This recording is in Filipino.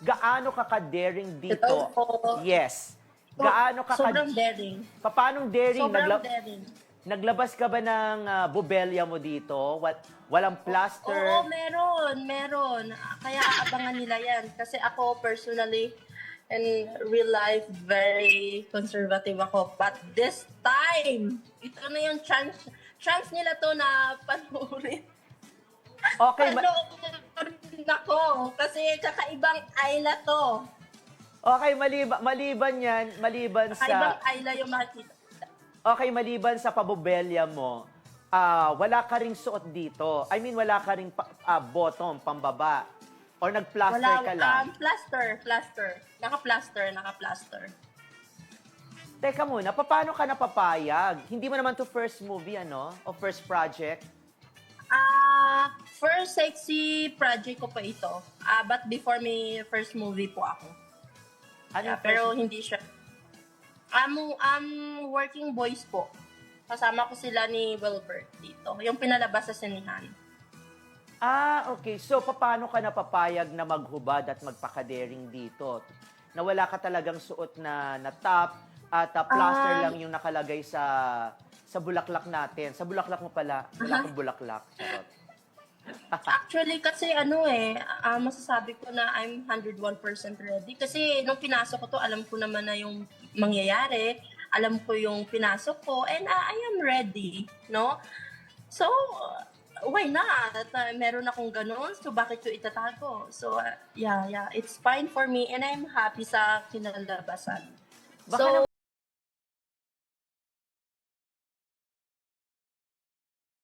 gaano ka ka-daring dito? Ito po. Yes. Gaano ka ka... Sobrang daring. Paanong daring? Sobrang Nagla- daring. Naglabas ka ba ng ah, bubelya mo dito? Wat, walang plaster? Oo, meron, meron. Kaya abangan nila yan. Kasi ako personally, in real life, very conservative ako. But this time, ito na yung chance, chance nila to na panurin. Okay, ma- Panurin ako. Kasi kakaibang Ayla to. okay maliban, maliban yan, maliban Kakaibang sa... Ayla yung makikita. Okay, maliban sa pabubelya mo, ah wala ka ring suot dito. I mean, wala ka ring pa, ah, bottom, pambaba. Or nag-plaster Wala, ka lang. um, plaster, plaster. Naka-plaster, naka-plaster. Teka muna, paano ka napapayag? Hindi mo naman to first movie, ano? O first project? Ah, first sexy project ko pa ito. Ah, but before may first movie po ako. Ano Yeah, yung pero first- hindi siya. Um, um, working boys po. Kasama ko sila ni Wilbert dito. Yung pinalabas sa sinihan. Ah, okay. So, paano ka napapayag na maghubad at magpakadering dito? Na wala ka talagang suot na, na top at ah, plaster Ah. lang yung nakalagay sa sa bulaklak natin. Sa bulaklak mo pala. Wala kang bulaklak. Charot. Actually, kasi ano eh, ah, masasabi ko na I'm 101% ready. Kasi nung pinasok ko to, alam ko naman na yung mangyayari. Alam ko yung pinasok ko and ah, I am ready, no? So, why not? At, ah, meron akong ganun, so bakit ko itatago? So, ah, yeah, yeah, it's fine for me and I'm happy sa kinalabasan. Baka so,